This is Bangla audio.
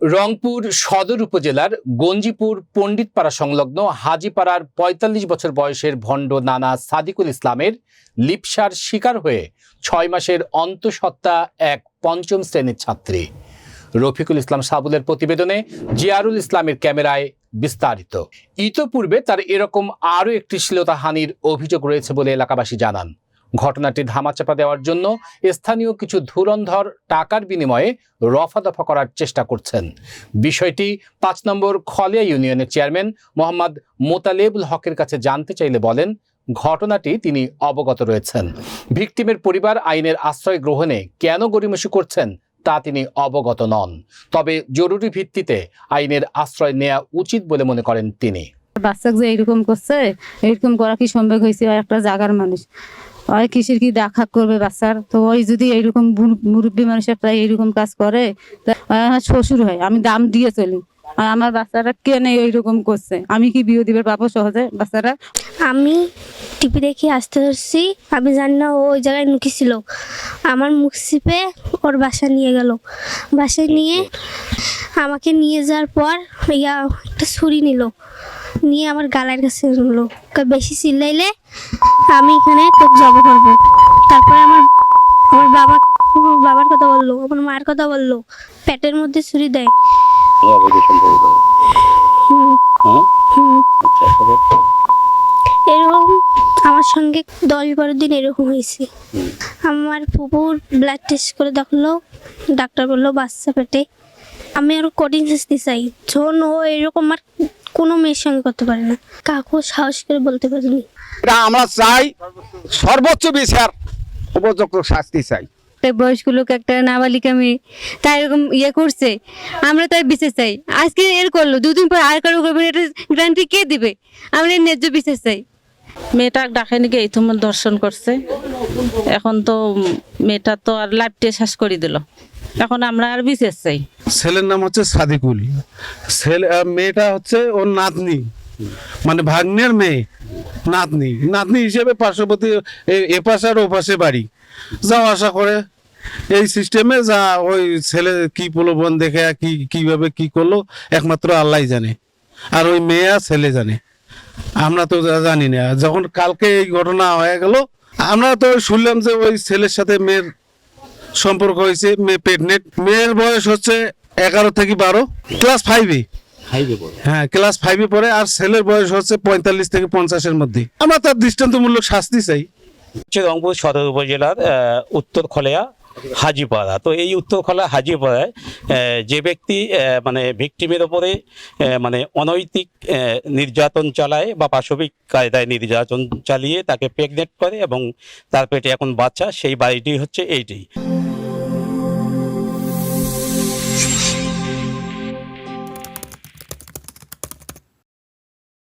রংপুর সদর উপজেলার গঞ্জিপুর পণ্ডিতপাড়া সংলগ্ন হাজিপাড়ার ৪৫ বছর বয়সের ভণ্ড নানা সাদিকুল ইসলামের লিপসার শিকার হয়ে ছয় মাসের অন্তঃসত্ত্বা এক পঞ্চম শ্রেণির ছাত্রী। রফিকুল ইসলাম সাবুলের প্রতিবেদনে জিয়ারুল ইসলামের ক্যামেরায় বিস্তারিত। ইতোপূর্বে তার এরকম আরও একটি শ্লীলতাহানির অভিযোগ রয়েছে বলে এলাকাবাসী জানান। ঘটনাটি ধামাচাপা দেওয়ার জন্য স্থানীয় কিছু ধুরন্ধর টাকার বিনিময়ে রফা দফা করার চেষ্টা করছেন। বিষয়টি পাঁচ নম্বর খলিয়া ইউনিয়নের চেয়ারম্যান মোহাম্মদ মোতালেবুল হকের কাছে জানতে চাইলে বলেন, ঘটনাটি তিনি অবগত রয়েছেন। ভিকটিমের পরিবার আইনের আশ্রয় গ্রহণে কেন গরিমসি করছেন তা তিনি অবগত নন। তবে জরুরি ভিত্তিতে আইনের আশ্রয় নেওয়া উচিত বলে মনে করেন তিনি। বাচ্চাকে যে এরকম করছে এরকম করা কি সম্ভব হয়েছে? একটা জাগার মানুষ। ওই কিসের কি দেখা করবে বাচ্চার? তো ওই যদি এইরকম মুর- মুরব্বী মানুষ একটা এইরকম কাজ করে তা আমার শ্বশুর হয় আমি দাম দিয়ে চলি। আর আমার বাচ্চারা কেন এইরকম করছে? আমি কি বিয়ে দিবে পাবো সহজে বাচ্চারা? আমি টিভি দেখে আসতে ধরছি আমি জানি না ও ওই জায়গায় লুকিয়েছিল আমার মুখ চিপে ওর বাসা নিয়ে গেল। বাসায় নিয়ে আমাকে নিয়ে যাওয়ার পর ইয়া একটা ছুরি নিল। নিয়ে আমার গালার কাছে নিল বেশি চিল্লাইলে আমি এখানে তোকে জব করব তারপরে আমার আমার বাবা বাবার কথা বলল আমার মায়ের কথা বলল পেটের মধ্যে ছুরি দেয়। হুম। হুম এরকম আমার সঙ্গে দশ বারো দিন এরকম হয়েছে। আমার ফুপুর ব্লাড টেস্ট করে দেখল ডাক্তার বলল বাচ্চা পেটে। আমি আরও কঠিন শাস্তি চাই। যখন ও এরকম আর কোনো মেয়ের সঙ্গে করতে পারে না। কাকু সাহস করে বলতে পারিনি। এটা আমরা চাই সর্বোচ্চ বিচার উপযুক্ত শাস্তি চাই। একটা বয়স্ক লোক একটা নাবালিকা মেয়ে তাই এরকম ইয়ে করছে আমরা তাই বিচার চাই। আজকে এর করল দুদিন পর আর কারও করবেন এটা গ্যারান্টি কে দিবে? আমরা এর ন্যায্য বিচার চাই। মেয়েটা ডাকে নাকি এই তোমার দর্শন করছে। এখন তো মেয়েটা তো আর লাইফটা শেষ করে দিল। এখন আমরা আর বিশেষ চাই। ছেলের নাম হচ্ছে সাদিকুল। ছেলে মেয়েটা হচ্ছে ওর নাতনি। মানে ভাগ্নের মেয়ে, নাতনি। নাতনি হিসেবে পার্শ্ববর্তী, এ- এ আর ওপাশে বাড়ি। যাও আশা করে। এই সিস্টেমে যা ওই ছেলে কি প্রলোভন দেখে, কি, কীভাবে কি করল, একমাত্র আল্লাহ জানে। আর ওই মেয়ে আর ছেলে জানে। আমরা তো জানি না। যখন কালকে এই ঘটনা হয়ে গেল, আমরা তো শুনলাম যে ওই ছেলের সাথে মেয়ের সম্পর্ক হয়েছে মেয়ে প্রেগনেন্ট মেয়ের বয়স হচ্ছে এগারো থেকে বারো। ক্লাস ফাইভে হ্যাঁ ক্লাস ফাইভে পড়ে আর ছেলের বয়স হচ্ছে পঁয়তাল্লিশ থেকে পঞ্চাশের মধ্যে। আমরা তার দৃষ্টান্তমূলক শাস্তি চাই। হচ্ছে রংপুর সদর উপজেলার উত্তর খলেয়া হাজিপাড়া। তো এই উত্তর খোলা হাজিপাড়ায় যে ব্যক্তি মানে ভিকটিমের ওপরে মানে অনৈতিক নির্যাতন চালায় বা পাশবিক কায়দায় নির্যাতন চালিয়ে তাকে প্রেগনেন্ট করে এবং তার পেটে এখন বাচ্চা সেই বাড়িটি হচ্ছে এইটি।